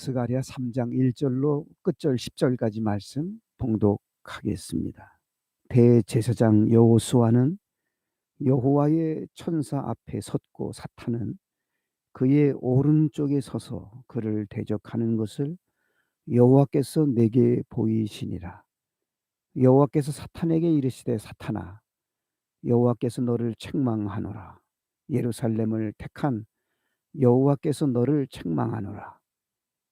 스가랴 3장 1절로 끝절 10절까지 말씀 봉독하겠습니다. 대제사장 여호수아는 여호와의 천사 앞에 섰고 사탄은 그의 오른쪽에 서서 그를 대적하는 것을 여호와께서 내게 보이시니라. 여호와께서 사탄에게 이르시되 사탄아 여호와께서 너를 책망하노라. 예루살렘을 택한 여호와께서 너를 책망하노라.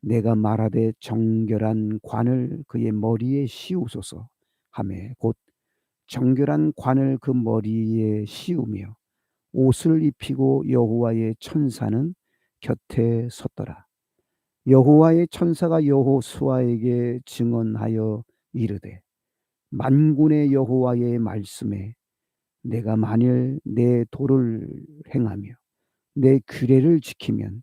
내가 말하되 정결한 관을 그의 머리에 씌우소서 하매 곧 정결한 관을 그 머리에 씌우며 옷을 입히고 여호와의 천사는 곁에 섰더라. 여호와의 천사가 여호수아에게 증언하여 이르되 만군의 여호와의 말씀에 내가 만일 내 도를 행하며 내 규례를 지키면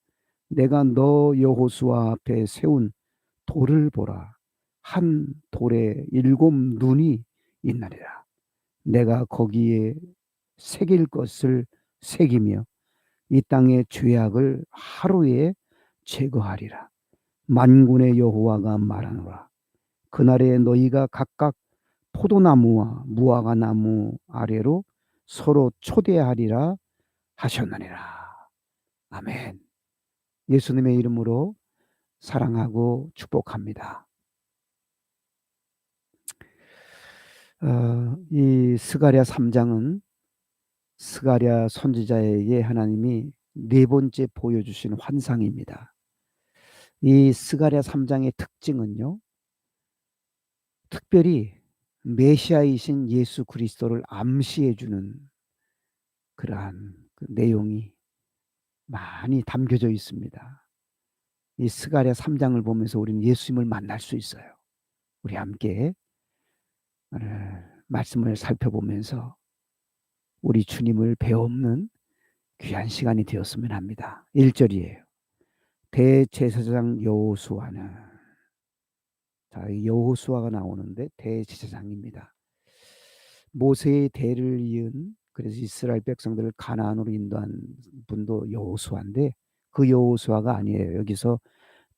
내가 너 여호수아 앞에 세운 돌을 보라. 한 돌에 일곱 눈이 있나리라. 내가 거기에 새길 것을 새기며 이 땅의 죄악을 하루에 제거하리라. 만군의 여호와가 말하노라. 그날에 너희가 각각 포도나무와 무화과 나무 아래로 서로 초대하리라 하셨느니라. 아멘. 예수님의 이름으로 사랑하고 축복합니다. 어, 이 스가랴 3장은 스가랴 선지자에게 하나님이 네 번째 보여주신 환상입니다. 이 스가랴 3장의 특징은요. 특별히 메시아이신 예수 그리스도를 암시해 주는 그러한 그 내용이 많이 담겨져 있습니다. 이 스가랴 3장을 보면서 우리는 예수님을 만날 수 있어요. 우리 함께 말씀을 살펴보면서 우리 주님을 배우는 귀한 시간이 되었으면 합니다. 1절이에요. 대제사장 여호수아는 자, 여호수아가 나오는데 대제사장입니다. 모세의 대를 이은 그래서 이스라엘 백성들을 가나안으로 인도한 분도 여호수아인데 그 여호수아가 아니에요. 여기서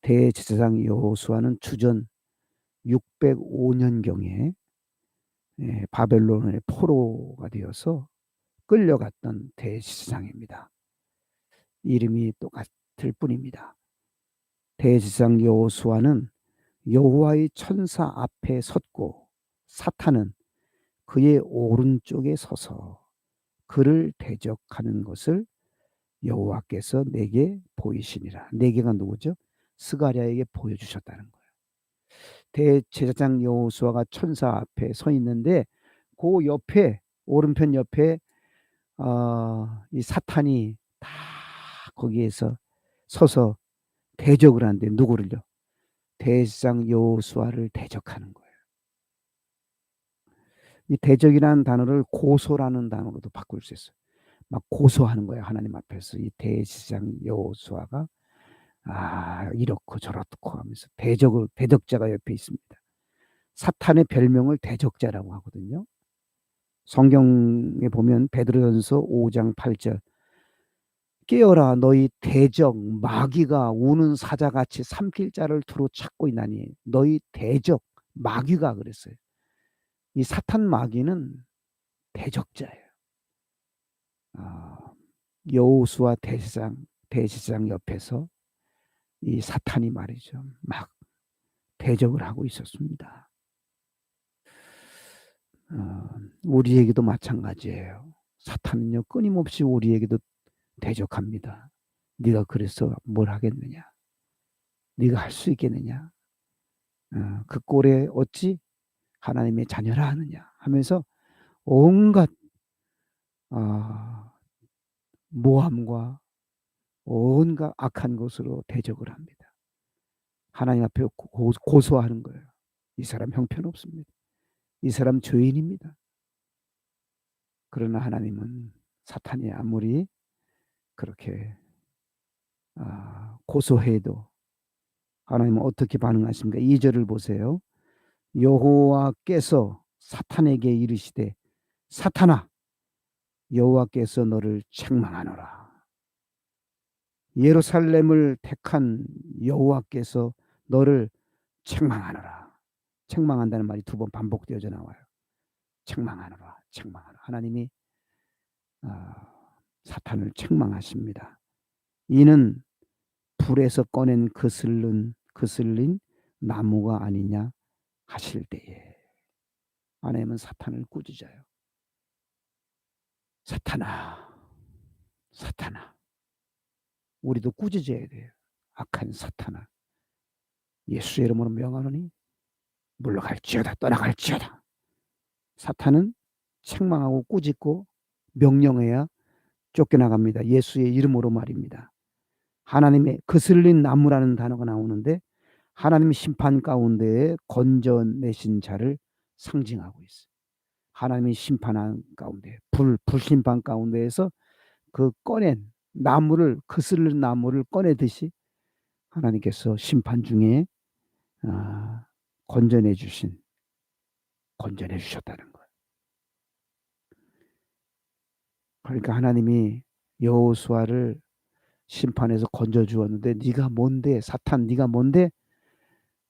대제사장 여호수아는 주전 605년 경에 예, 바벨론의 포로가 되어서 끌려갔던 대제사장입니다. 이름이 똑같을 뿐입니다. 대제사장 여호수아는 여호와의 천사 앞에 섰고 사탄은 그의 오른쪽에 서서 그를 대적하는 것을 여호와께서 내게 보이시니라. 내게가 누구죠? 스가랴에게 보여주셨다는 거예요. 대제사장 여호수아가 천사 앞에 서 있는데 그 옆에 오른편 옆에 어, 이 사탄이 다 거기에서 서서 대적을 하는데 누구를요? 대제사장 여호수아를 대적하는 거예요. 이 대적이라는 단어를 고소라는 단어로도 바꿀 수 있어요. 막 고소하는 거예요. 하나님 앞에서 이 대지장 여호수아가 아 이렇고 저렇고 하면서 대적을 대적자가 옆에 있습니다. 사탄의 별명을 대적자라고 하거든요. 성경에 보면 베드로전서 5장 8절 깨어라 너희 대적 마귀가 우는 사자같이 삼킬 자를 두루 찾고 있나니 너희 대적 마귀가 그랬어요. 이 사탄 마귀는 대적자예요. 아, 여호수아 대제사장 대제사장 옆에서 이 사탄이 말이죠. 막 대적을 하고 있었습니다. 어, 우리에게도 마찬가지예요. 사탄은요 끊임없이 우리에게도 대적합니다. 네가 그래서 뭘 하겠느냐? 네가 할 수 있겠느냐? 어, 그 꼴에 어찌 하나님의 자녀라 하느냐 하면서 온갖 어, 모함과 온갖 악한 것으로 대적을 합니다. 하나님 앞에 고, 고소하는 거예요. 이 사람 형편없습니다. 이 사람 죄인입니다. 그러나 하나님은 사탄이 아무리 그렇게 아, 고소해도 하나님은 어떻게 반응하십니까? 2절을 보세요. 여호와께서 사탄에게 이르시되 사탄아 여호와께서 너를 책망하노라. 예루살렘을 택한 여호와께서 너를 책망하노라. 책망한다는 말이 두 번 반복되어져 나와요. 책망하노라. 책망하노라. 하나님이 아, 사탄을 책망하십니다. 이는 불에서 꺼낸 그슬른 그슬린 나무가 아니냐 하실 때에 하나님은 사탄을 꾸짖어요. 사탄아, 사탄아. 우리도 꾸짖어야 돼요. 악한 사탄아. 예수의 이름으로 명하노니 물러갈지어다 떠나갈지어다. 사탄은 책망하고 꾸짖고 명령해야 쫓겨나갑니다. 예수의 이름으로 말입니다. 하나님의 거슬린 나무라는 단어가 나오는데 하나님의 심판 가운데에 건져내신 자를 상징하고 있어요. 하나님의 심판한 가운데 불 불심판 가운데에서 그 꺼낸 나무를 거슬린 나무를 꺼내듯이 하나님께서 심판 중에 아, 건져내 주신 건져내 주셨다는 거예요. 그러니까 하나님이 여호수아를 심판에서 건져 주었는데 네가 뭔데 사탄 네가 뭔데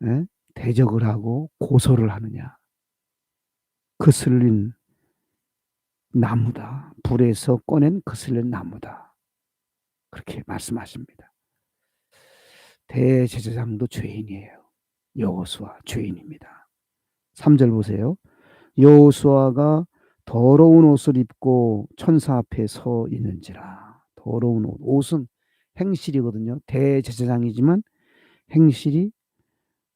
에? 대적을 하고 고소를 하느냐 거슬린 나무다 불에서 꺼낸 거슬린 나무다 그렇게 말씀하십니다. 대제사장도 죄인이에요. 여호수아 죄인입니다. 3절 보세요. 여호수아가 더러운 옷을 입고 천사 앞에 서 있는지라. 더러운 옷. 옷은 행실이거든요. 대제사장이지만 행실이 아,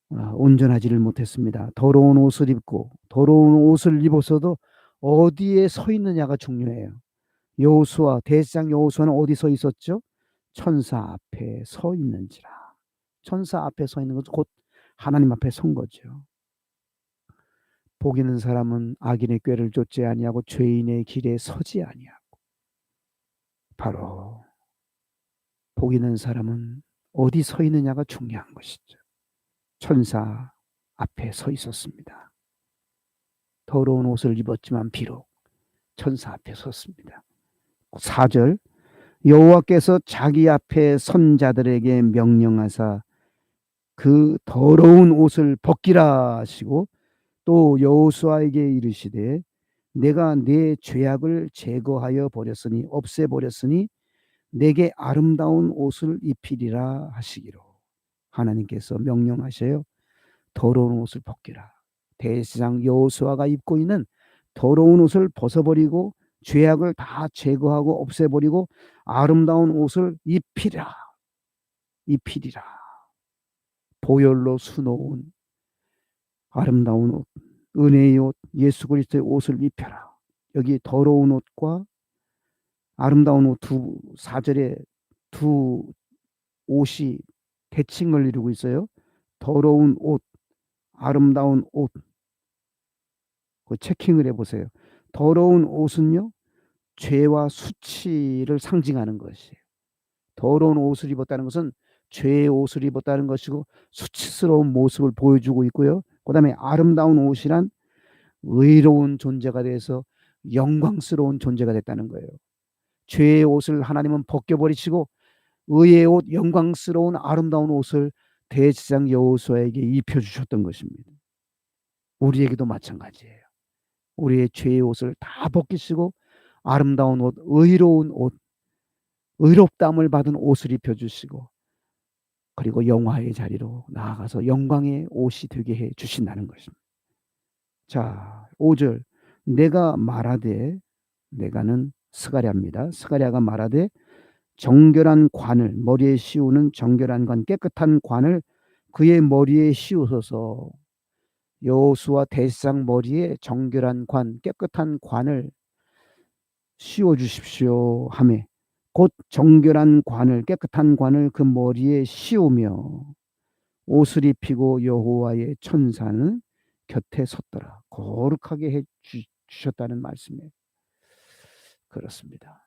온전하지를 못했습니다. 더러운 옷을 입고 더러운 옷을 입어서도 어디에 서 있느냐가 중요해요. 여호수아 대제사장 여호수아는 어디 서 있었죠? 천사 앞에 서 있는지라. 천사 앞에 서 있는 것은 곧 하나님 앞에 선 거죠. 복 있는 사람은 악인의 꾀를 쫓지 아니하고 죄인의 길에 서지 아니하고 바로 복 있는 사람은 어디 서 있느냐가 중요한 것이죠. 천사 앞에 서 있었습니다. 더러운 옷을 입었지만 비록 천사 앞에 섰습니다. 4절 여호와께서 자기 앞에 선 자들에게 명령하사 그 더러운 옷을 벗기라 하시고 또 여호수아에게 이르시되 내가 내 죄악을 제거하여 버렸으니 없애 버렸으니 내게 아름다운 옷을 입히리라 하시기로 하나님께서 명령하셔요. 더러운 옷을 벗기라. 대세상 여호수아가 입고 있는 더러운 옷을 벗어버리고 죄악을 다 제거하고 없애버리고 아름다운 옷을 입히라. 입히리라. 보혈로 수놓은 아름다운 옷, 은혜의 옷, 예수 그리스도의 옷을 입혀라. 여기 더러운 옷과 아름다운 옷 두 사절에 두 옷이 대칭을 이루고 있어요. 더러운 옷, 아름다운 옷. 그 체킹을 해보세요. 더러운 옷은요, 죄와 수치를 상징하는 것이에요. 더러운 옷을 입었다는 것은 죄의 옷을 입었다는 것이고 수치스러운 모습을 보여주고 있고요. 그 다음에 아름다운 옷이란 의로운 존재가 돼서 영광스러운 존재가 됐다는 거예요. 죄의 옷을 하나님은 벗겨버리시고 의의 옷, 영광스러운 아름다운 옷을 대지상 여호수아에게 입혀 주셨던 것입니다. 우리에게도 마찬가지예요. 우리의 죄의 옷을 다 벗기시고 아름다운 옷, 의로운 옷, 의롭담을 받은 옷을 입혀 주시고 그리고 영화의 자리로 나아가서 영광의 옷이 되게 해 주신다는 것입니다. 자, 5절 내가 말하되 내가는 스가랴입니다. 스가랴가 말하되 정결한 관을 머리에 씌우는 정결한 관 깨끗한 관을 그의 머리에 씌우소서 여호수아 대상 머리에 정결한 관 깨끗한 관을 씌워 주십시오 하매 곧 정결한 관을 깨끗한 관을 그 머리에 씌우며 옷을 입히고 여호와의 천사는 곁에 섰더라. 거룩하게 해 주셨다는 말씀이에요. 그렇습니다.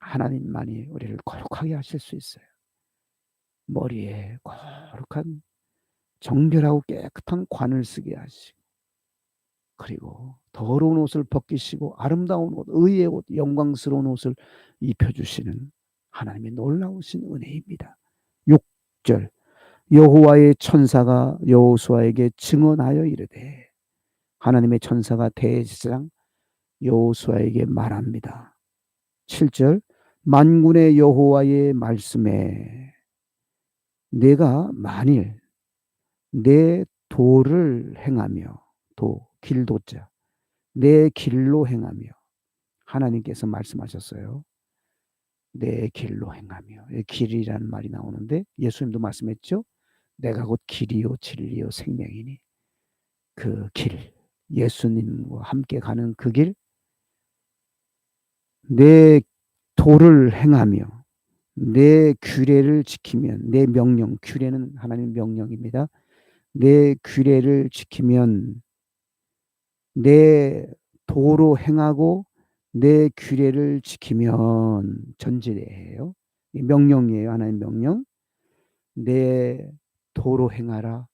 하나님만이 우리를 거룩하게 하실 수 있어요. 머리에 거룩한 정결하고 깨끗한 관을 쓰게 하시고 그리고 더러운 옷을 벗기시고 아름다운 옷, 의의 옷, 영광스러운 옷을 입혀주시는 하나님의 놀라우신 은혜입니다. 6절 여호와의 천사가 여호수아에게 증언하여 이르되 하나님의 천사가 대제사장 여호수아에게 말합니다. 7절 만군의 여호와의 말씀에 내가 만일 내 도를 행하며 도 길도자 내 길로 행하며 하나님께서 말씀하셨어요. 내 길로 행하며 길이라는 말이 나오는데 예수님도 말씀했죠. 내가 곧 길이요 진리요 생명이니 그 길, 예수님과 함께 가는 그 길, 내 도를 행하며 내 규례를 지키면 내 명령, 규례는 하나님 명령입니다. 내 규례를 지키면 내 도로 행하고 내 규례를 지키면 전제예요. 명령이에요. 하나님 명령. 내 도로 행하라.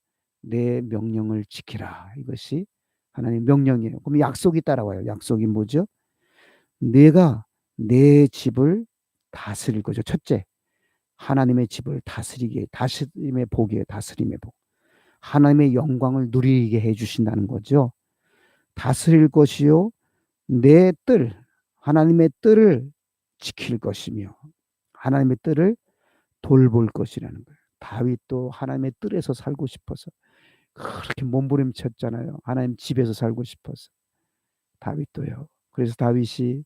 내 명령을 지키라. 이것이 하나님 명령이에요. 그럼 약속이 따라와요. 약속이 뭐죠? 내가 내 집을 다스릴 거죠. 첫째, 하나님의 집을 다스리게, 다스림의 복이에요. 다스림의 복. 하나님의 영광을 누리게 해 주신다는 거죠. 다스릴 것이요. 내 뜰, 하나님의 뜰을 지킬 것이며 하나님의 뜰을 돌볼 것이라는 거예요. 다윗도 하나님의 뜰에서 살고 싶어서 그렇게 몸부림쳤잖아요. 하나님 집에서 살고 싶어서. 다윗도요. 그래서 다윗이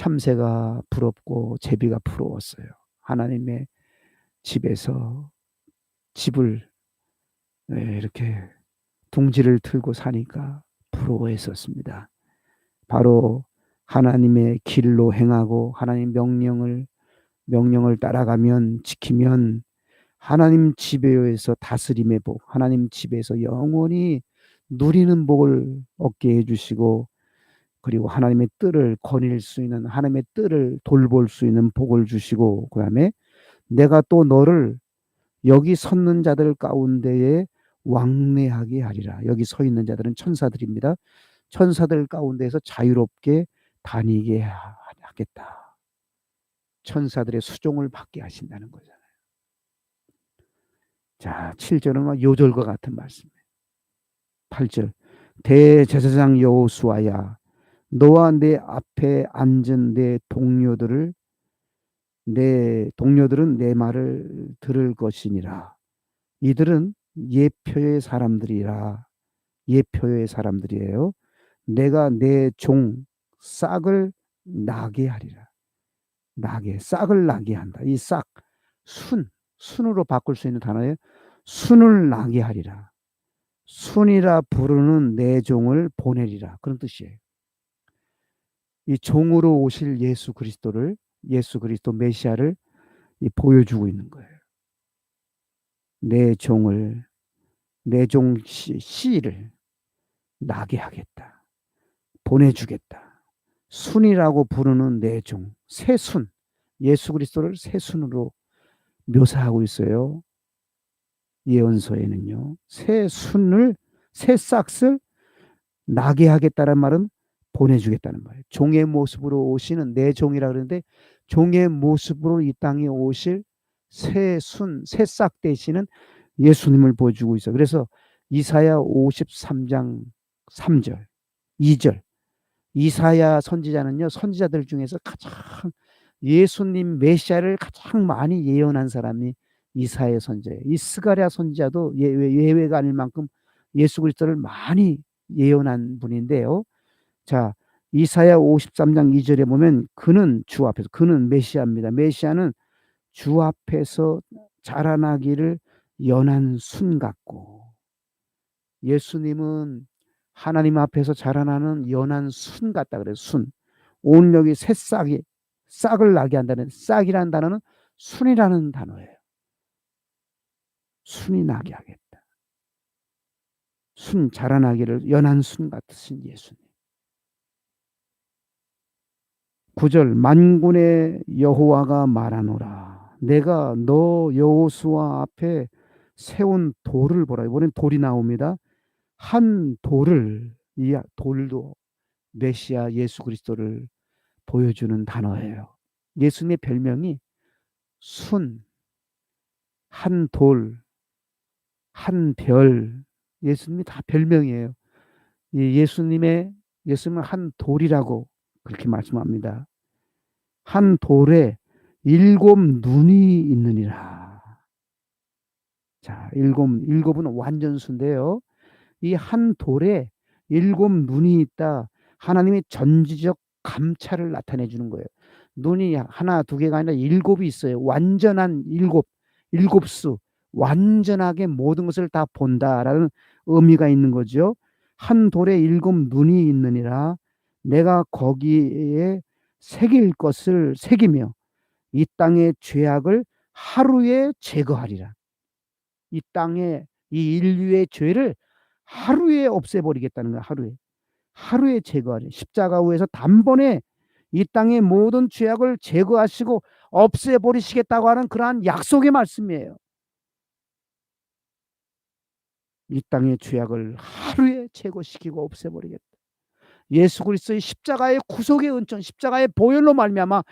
참새가 부럽고 제비가 부러웠어요. 하나님의 집에서 집을 네, 이렇게 둥지를 틀고 사니까 부러워했었습니다. 바로 하나님의 길로 행하고 하나님 명령을 명령을 따라가면 지키면 하나님 집에서 다스림의 복, 하나님 집에서 영원히 누리는 복을 얻게 해주시고 그리고 하나님의 뜰을 거닐 수 있는 하나님의 뜰을 돌볼 수 있는 복을 주시고 그다음에 내가 또 너를 여기 섰는 자들 가운데에 왕래하게 하리라. 여기 서 있는 자들은 천사들입니다. 천사들 가운데에서 자유롭게 다니게 하겠다. 천사들의 수종을 받게 하신다는 거잖아요. 자, 7절은 요절과 같은 말씀이에요. 8절. 대제사장 여호수아야 너와 내 앞에 앉은 내 동료들을 내 동료들은 내 말을 들을 것이니라. 이들은 예표의 사람들이라. 예표의 사람들이에요. 내가 내 종 싹을 나게 하리라. 나게 싹을 나게 한다. 이 싹 순, 순으로 바꿀 수 있는 단어예요. 순을 나게 하리라. 순이라 부르는 내 종을 보내리라. 그런 뜻이에요. 이 종으로 오실 예수 그리스도를 예수 그리스도 메시아를 보여주고 있는 거예요. 내 종을 내 종 씨를 나게 하겠다. 보내주겠다. 순이라고 부르는 내 종, 새순, 예수 그리스도를 새순으로 묘사하고 있어요. 예언서에는요. 새 순을 새 싹을 나게 하겠다는 말은 보내주겠다는 말이에요. 종의 모습으로 오시는 내 종이라 그러는데 종의 모습으로 이 땅에 오실 새 순, 새싹 되시는 예수님을 보여주고 있어. 그래서 이사야 53장 3절, 2절. 이사야 선지자는요, 선지자들 중에서 가장 예수님 메시아를 가장 많이 예언한 사람이 이사야 선지자, 이 스가랴 선지자도 예외, 예외가 아닐 만큼 예수 그리스도를 많이 예언한 분인데요. 자, 이사야 53장 2절에 보면 그는 주 앞에서 그는 메시아입니다. 메시아는 주 앞에서 자라나기를 연한 순 같고 예수님은 하나님 앞에서 자라나는 연한 순 같다 그래요. 순. 온력이 새싹이 싹을 나게 한다는 싹이라는 단어는 순이라는 단어예요. 순이 나게 하겠다. 순 자라나기를 연한 순 같으신 예수님. 구절 만군의 여호와가 말하노라. 내가 너 여호수아 앞에 세운 돌을 보라. 이번엔 돌이 나옵니다. 한 돌을 이 돌도 메시아 예수 그리스도를 보여주는 단어예요. 예수님의 별명이 순, 한 돌, 한 별. 예수님이 다 별명이에요. 예수님의 예수님은 한 돌이라고 그렇게 말씀합니다. 한 돌에 일곱 눈이 있느니라. 자, 일곱, 일곱은 완전수인데요. 이 한 돌에 일곱 눈이 있다. 하나님의 전지적 감찰을 나타내 주는 거예요. 눈이 하나, 두 개가 아니라 일곱이 있어요. 완전한 일곱, 일곱 수. 완전하게 모든 것을 다 본다라는 의미가 있는 거죠. 한 돌에 일곱 눈이 있느니라 내가 거기에 새길 것을 새기며 이 땅의 죄악을 하루에 제거하리라. 이 땅의 이 인류의 죄를 하루에 없애버리겠다는 거야. 하루에. 하루에 제거하리. 십자가 위에서 단번에 이 땅의 모든 죄악을 제거하시고 없애버리시겠다고 하는 그러한 약속의 말씀이에요. 이 땅의 죄악을 하루에 제거시키고 없애버리겠다. 예수 그리스도의 십자가의 구속의 은총, 십자가의 보혈로 말미암아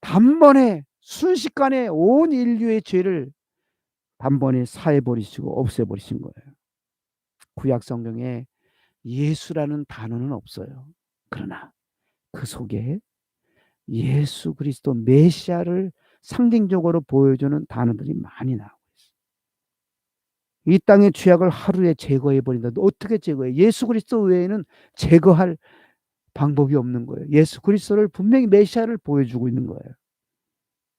단번에 순식간에 온 인류의 죄를 단번에 사해 버리시고 없애 버리신 거예요. 구약 성경에 예수라는 단어는 없어요. 그러나 그 속에 예수 그리스도 메시아를 상징적으로 보여주는 단어들이 많이 있어요. 이 땅의 죄악을 하루에 제거해 버린다. 어떻게 제거해? 예수 그리스도 외에는 제거할 방법이 없는 거예요. 예수 그리스도를 분명히 메시아를 보여주고 있는 거예요.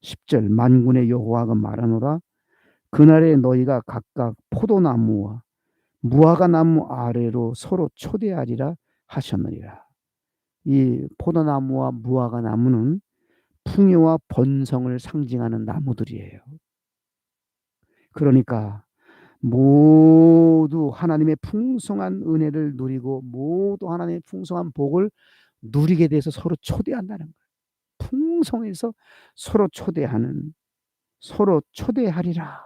10절 만군의 여호와가 말하노라 그날에 너희가 각각 포도나무와 무화과 나무 아래로 서로 초대하리라 하셨느니라. 이 포도나무와 무화과 나무는 풍요와 번성을 상징하는 나무들이에요. 그러니까 모두 하나님의 풍성한 은혜를 누리고 모두 하나님의 풍성한 복을 누리게 돼서 서로 초대한다는 거예요. 풍성해서 서로 초대하는 서로 초대하리라.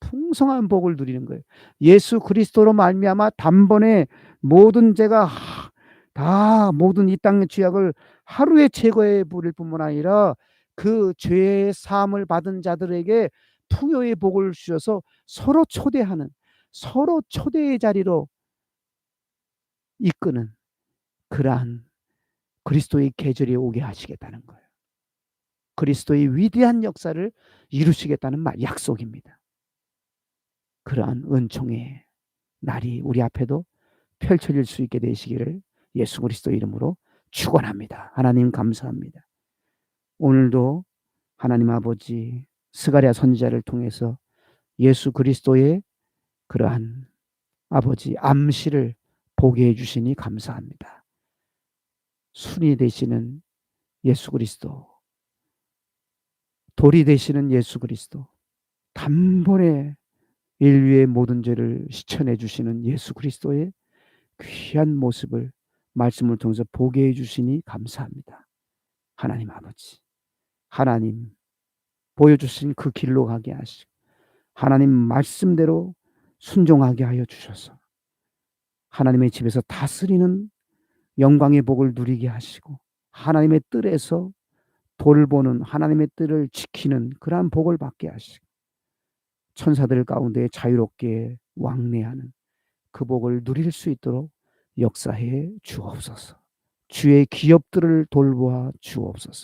풍성한 복을 누리는 거예요. 예수 그리스도로 말미암아 단번에 모든 죄가 다 모든 이 땅의 죄악을 하루에 제거해 버릴 뿐만 아니라 그 죄의 사함을 받은 자들에게 풍요의 복을 주셔서 서로 초대하는 서로 초대의 자리로 이끄는 그러한 그리스도의 계절이 오게 하시겠다는 거예요. 그리스도의 위대한 역사를 이루시겠다는 말 약속입니다. 그러한 은총의 날이 우리 앞에도 펼쳐질 수 있게 되시기를 예수 그리스도 이름으로 축원합니다. 하나님 감사합니다. 오늘도 하나님 아버지 스가랴 선지자를 통해서 예수 그리스도의 그러한 아버지 암시를 보게 해 주시니 감사합니다. 순이 되시는 예수 그리스도 돌이 되시는 예수 그리스도 단번에 인류의 모든 죄를 시천해 주시는 예수 그리스도의 귀한 모습을 말씀을 통해서 보게 해 주시니 감사합니다. 하나님 아버지 하나님 보여주신 그 길로 가게 하시고 하나님 말씀대로 순종하게 하여 주셔서 하나님의 집에서 다스리는 영광의 복을 누리게 하시고 하나님의 뜰에서 돌보는 하나님의 뜰을 지키는 그러한 복을 받게 하시고 천사들 가운데 자유롭게 왕래하는 그 복을 누릴 수 있도록 역사해 주옵소서. 주의 기업들을 돌보아 주옵소서.